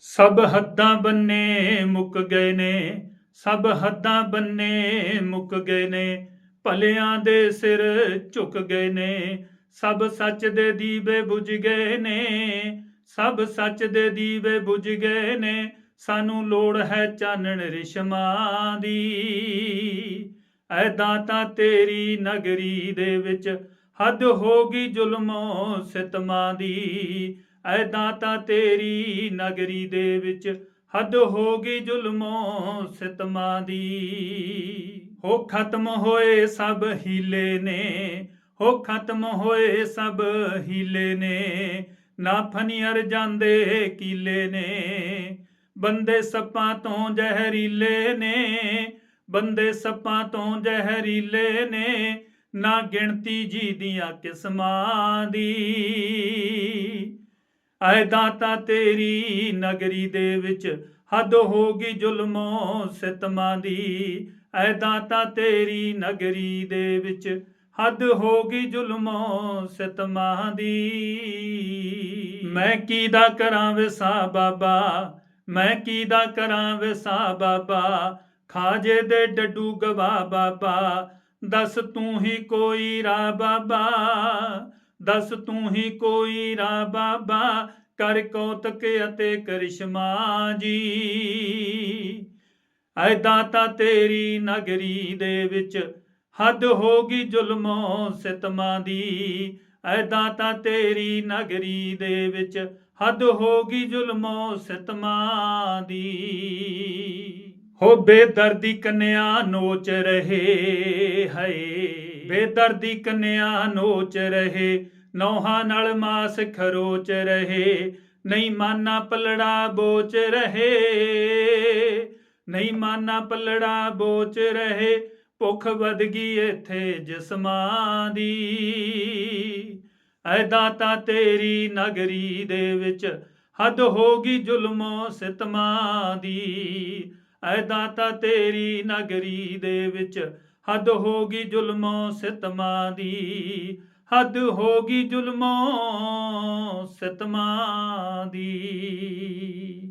ਸਭ ਹੱਦਾਂ ਬੰਨੇ ਮੁੱਕ ਗਏ ਨੇ, ਸਭ ਹੱਦਾਂ ਬੰਨੇ ਮੁੱਕ ਗਏ ਨੇ, ਭਲਿਆਂ ਦੇ ਸਿਰ ਝੁਕ ਗਏ ਨੇ, ਸਭ ਸੱਚ ਦੇ ਦੀਵੇ ਬੁਝ ਗਏ ਨੇ, ਸਭ ਸੱਚ ਦੇ ਦੀਵੇ ਬੁਝ ਗਏ ਨੇ, ਸਾਨੂੰ ਲੋੜ ਹੈ ਚਾਨਣ ਰਿਸ਼ਮਾਂ ਦੀ। ਐਦਾਂ ਤਾਂ ਤੇਰੀ ਨਗਰੀ ਦੇ ਵਿੱਚ ਹੱਦ ਹੋ ਗਈ ਜ਼ੁਲਮੋਂ ਸਿਤਮਾਂ ਦੀ। ਐਦਾਂ ਤਾਂ ਤੇਰੀ ਨਗਰੀ ਦੇ ਵਿੱਚ ਹੱਦ ਹੋ ਗਈ ਜ਼ੁਲਮੋਂ ਸਿਤਮਾਂ ਦੀ। ਹੋ ਖਤਮ ਹੋਏ ਸਭ ਹੀਲੇ ਨੇ, ਹੋ ਖਤਮ ਹੋਏ ਸਭ ਹੀਲੇ ਨੇ, ਨਾ ਫਨੀਅਰ ਜਾਂਦੇ ਕੀਲੇ ਨੇ। ਬੰਦੇ ਸੱਪਾਂ ਤੋਂ ਜ਼ਹਿਰੀਲੇ ਨੇ, ਬੰਦੇ ਸੱਪਾਂ ਤੋਂ ਜ਼ਹਿਰੀਲੇ ਨੇ, ਨਾ ਗਿਣਤੀ ਜੀ ਦੀਆਂ ਕਿਸਮਾਂ ਦੀ। ਐਦਾਂ ਤਾਂ ਤੇਰੀ ਨਗਰੀ ਦੇ ਵਿੱਚ। ਹੱਦ ਹੋ ਗਈ ਜ਼ੁਲਮੋਂ ਸਿਤਮਾਂ ਦੀ। ਐਦਾਂ ਤਾਂ ਤੇਰੀ ਨਗਰੀ ਦੇ ਵਿੱਚ। ਹੱਦ ਹੋ ਗਈ ਜ਼ੁਲਮੋਂ ਸਿਤਮਾਂ ਦੀ। ਮੈਂ ਕੀ ਦਾ ਕਰਾਂ ਵਿਸਾ ਬਾਬਾ? ਮੈਂ ਕੀ ਦਾ ਕਰਾਂ ਵਿਸਾ ਬਾਬਾ? ਖਾਜੇ ਦੇ ਡੱਡੂ ਗਵਾ ਬਾਬਾ। ਦੱਸ ਤੂੰ ਹੀ ਕੋਈ ਰਾ ਬਾਬਾ? ਦੱਸ ਤੂੰ ਹੀ ਕੋਈ ਰਾ ਬਾਬਾ, ਕਰ ਕੌਤਕ ਅਤੇ ਕਰਿਸ਼ਮਾ ਜੀ। ਐਦਾਂ ਤਾਂ ਤੇਰੀ ਨਗਰੀ ਦੇ ਵਿੱਚ ਹੱਦ ਹੋਗੀ ਗਈ ਜ਼ੁਲਮੋਂ ਸਿਤਮਾਂ ਦੀ। ਐਦਾਂ ਤਾਂ ਤੇਰੀ ਨਗਰੀ ਦੇ ਵਿੱਚ ਹੱਦ ਹੋਗੀ ਗਈ ਜ਼ੁਲਮੋਂ ਸਿਤਮਾਂ ਦੀ। ਹੋ ਬੇਦਰਦੀ ਕੰਨਿਆ ਨੋਚ ਰਹੇ ਹੈ ਬੇਦਰਦੀ ਕੰਨਿਆ ਨੋਚ ਰਹੇ ਨੌਹਾਂ ਨਾਲ ਮਾਸ ਖਰੋਚ ਰਹੇ, ਨਹੀਂ ਮਾਨਾ ਪਲੜਾ ਬੋਚ ਰਹੇ। ਨਹੀਂ ਮਾਨਾ ਪਲੜਾ ਬੋਚ ਰਹੇ, ਭੁੱਖ ਵਧ ਗਈ ਇੱਥੇ ਜਿਸਮਾਂ ਦੀ। ਐਦਾਂ ਦਾਤਾ ਤੇਰੀ ਨਗਰੀ ਦੇ ਵਿੱਚ ਹੱਦ ਹੋ ਗਈ ਜ਼ੁਲਮੋਂ ਸਿਤਮਾਂ ਦੀ। ਐਦਾਂ ਦਾਤਾ ਤੇਰੀ ਨਗਰੀ ਦੇ ਵਿੱਚ ਹੱਦ ਹੋ ਗਈ ਜ਼ੁਲਮੋਂ ਸਿਤਮਾਂ ਦੀ। ਹੱਦ ਹੋ ਗਈ ਜ਼ੁਲਮੋਂ ਸਤਮਾਂ ਦੀ।